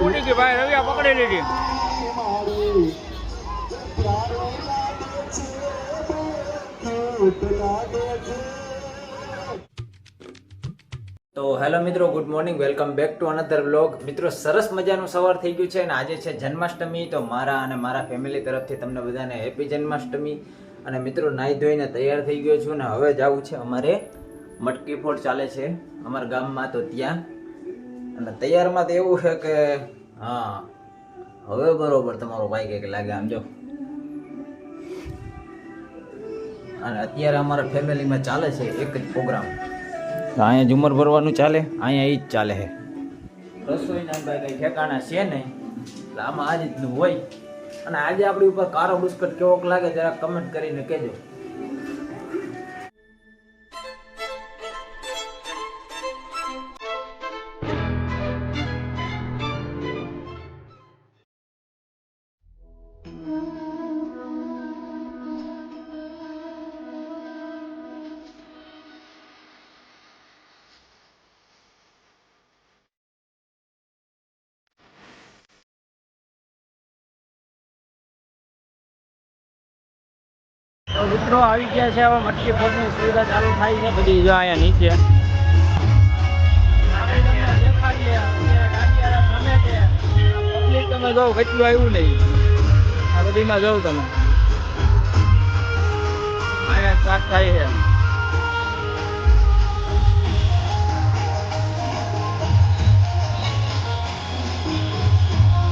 બુટી ગઈ ભાઈ, રવિયા પકડી લીધી. તો હેલો મિત્રો, good morning, welcome back to another vlog મિત્રો, સરસ મજાનું સવાર થઈ ગયું છે અને આજે છે જન્માષ્ટમી, તો મારા અને મારા ફેમિલી તરફથી તમને બધાને હેપી જન્માષ્ટમી. અને મિત્રો, નાહી ધોઈને તૈયાર થઈ ગયો છું અને હવે જવું છે અમારે મટકી ફોડ ચાલે છે અમારા ગામમાં, તો ત્યાં. અને તૈયારમાં તો એવું છે કે હા હવે બરોબર તમારો ભાઈ કંઈક લાગે આમ જો. અને અત્યારે અમારા ફેમિલીમાં ચાલે છે એક જ પ્રોગ્રામ. અહીંયા ઝુમર ભરવાનું ચાલે? અહીંયા એ જ ચાલે છે. રસોઈના ભાઈ કઈ ઠેકાણા છે નહીં. એટલે આમાં આ રીતનું હોય. અને આજે આપણી ઉપર કારો બુસ્કટ કેવોક લાગે જરા કમેન્ટ કરીને કહેજો. મિત્રો આવી ગયા છે, હવે મટકી ફોડની સુવિધા ચાલુ થાય છે. બધી જો અહીંયા નીચે. તમે જો કેટલું આવ્યું નહીં. આ બધીમાં જાઓ તમે. અહીંયા સ્ટાર્ટ થાય છે.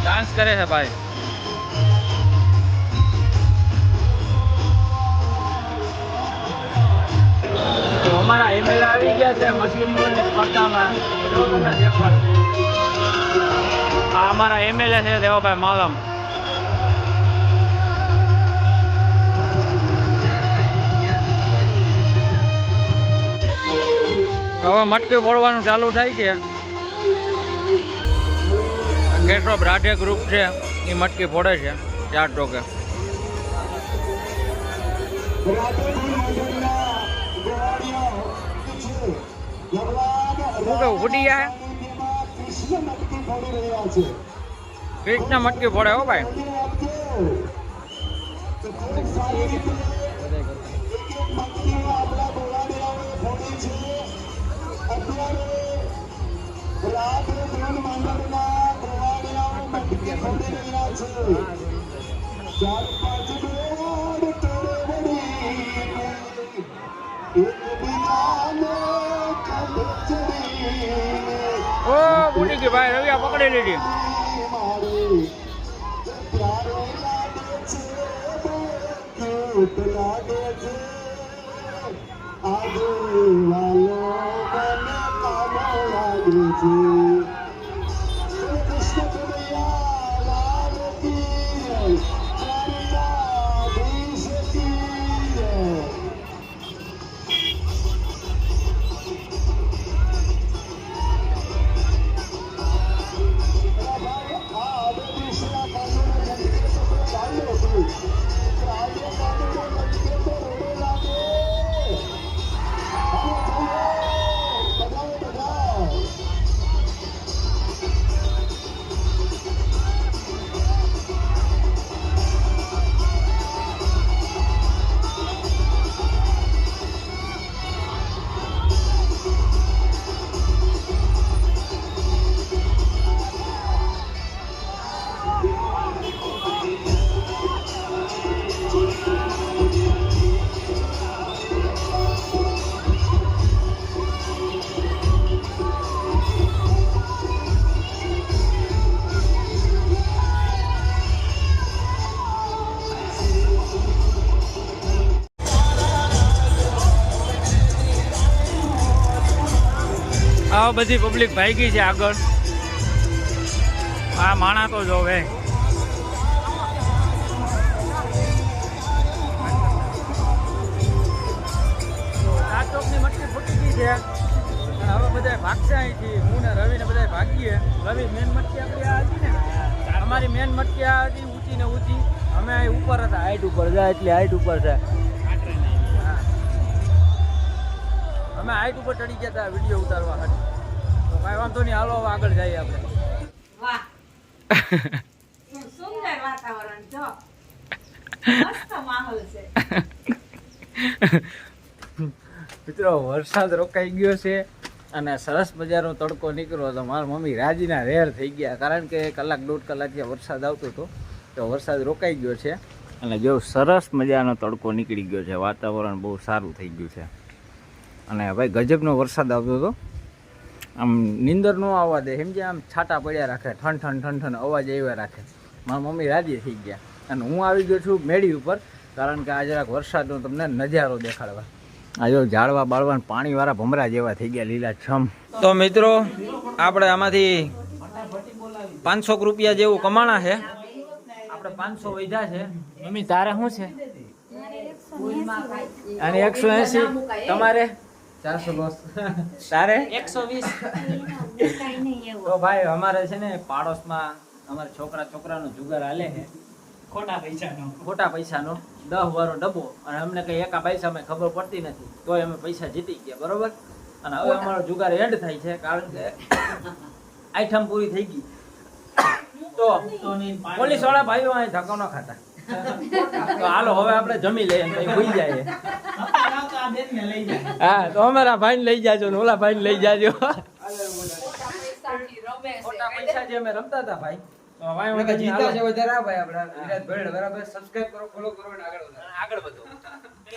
ડાન્સ કરે છે ભાઈ. આ અમારા એમએલએ છે દેવાભાઈ માલમ. હવે મટકી ફોડવાનું ચાલુ થાય છે. ગેટરોપ રાધે ગ્રુપ છે, એ મટકી ફોડે છે, ચાર ટોકે શું કેવું ફૂટી જાય કૃષ્ણ મટકી ફોડે હો ભાઈ. ચાર ઓ ગઈ ભાઈ રવિયા પકડી લીધી. આ બધી પબ્લિક ભાગી છે આગળ. આ માણા તો જોવે છે. હવે બધા ભાગશે અહીંથી. હું ને રવિ ને બધા ભાગીએ. રવિ મેન મટકી આપણી આ હતી ને? અમારી મેન મટકી આ હતી ઊંચી ને ઊંચી. અમે અહીં ઉપર હતા હાઈટ ઉપર જાય એટલી હાઈટ ઉપર છે. અમે હાઈટ ઉપર ચડી ગયા હતા વીડિયો ઉતારવા તો કાંઈ વાંધો નહીં હાલો આગળ જઈએ આપણે. વાહ. સુંદર વાતાવરણ જો. મસ્ત માહોલ છે. મિત્રો વરસાદ રોકાઈ ગયો છે અને સરસ મજાનો તડકો નીકળ્યો તો મારા મમ્મી રાજીના રેર થઈ ગયા કારણ કે કલાક દોઢ કલાક ત્યાં વરસાદ આવતો હતો. તો વરસાદ રોકાઈ ગયો છે અને જો સરસ મજાનો તડકો નીકળી ગયો છે. વાતાવરણ બહુ સારું થઈ ગયું છે. અને ભાઈ ગજબનો વરસાદ આવતો હતો. આમ નીંદર ન આવવા દે. સમજે આમ છાટા પડ્યા રાખે ઠન ઠન ઠન ઠન અવાજ આવ્યા રાખે. મારા મમ્મી રાજી થઈ ગયા. અને હું આવી ગયો છું મેળી ઉપર કારણ કે આ જરાક વરસાદનો તમને નજારો દેખાડવા. આ જો ઝાડવા બાળવા પાણીવાળા ભમરા જેવા થઈ ગયા લીલા છમ તો મિત્રો આપણે આમાંથી પાંચસો રૂપિયા જેવું કમાણા છે. આપણે પાંચસો વધ્યા છે. મમ્મી તારે શું છે? અને એકસો એસી? તમારે? ચારસો દસ તારે? એકસો વીસ. તો ભાઈ અમારે છે ને પાડોશમાં અમારા છોકરા છોકરાનો જુગાર હાલે છે. ખોટા પૈસાનો. ખોટા પૈસાનો. દસ વારો ડબ્બો. અને અમને કઈ એકા પૈસા અમે ખબર પડતી નથી. તોય અમે પૈસા જીતી ગયા બરોબર? અને હવે અમારો જુગાર એન્ડ થાય છે કારણ કે આઈટમ પૂરી થઈ ગઈ. તો પોલીસવાળા ભાઈઓ અહીં ધક્કો ન ખાતા. તો હાલો હવે આપણે જમી લઈએ લઈ જાય હા તો અમારા ભાઈને લઈ જાજો ને ઓલા ભાઈને લઈ જાજો. ખોટા પૈસા જે અમે રમતા હતા ભાઈ ભાઈ જીતા છે વધારે ભાઈ આપણા. વિરાટ ભેળ બરાબર? સબસ્ક્રાઇબ કરો ફોલો કરો આગળ આગળ વધો. પેલા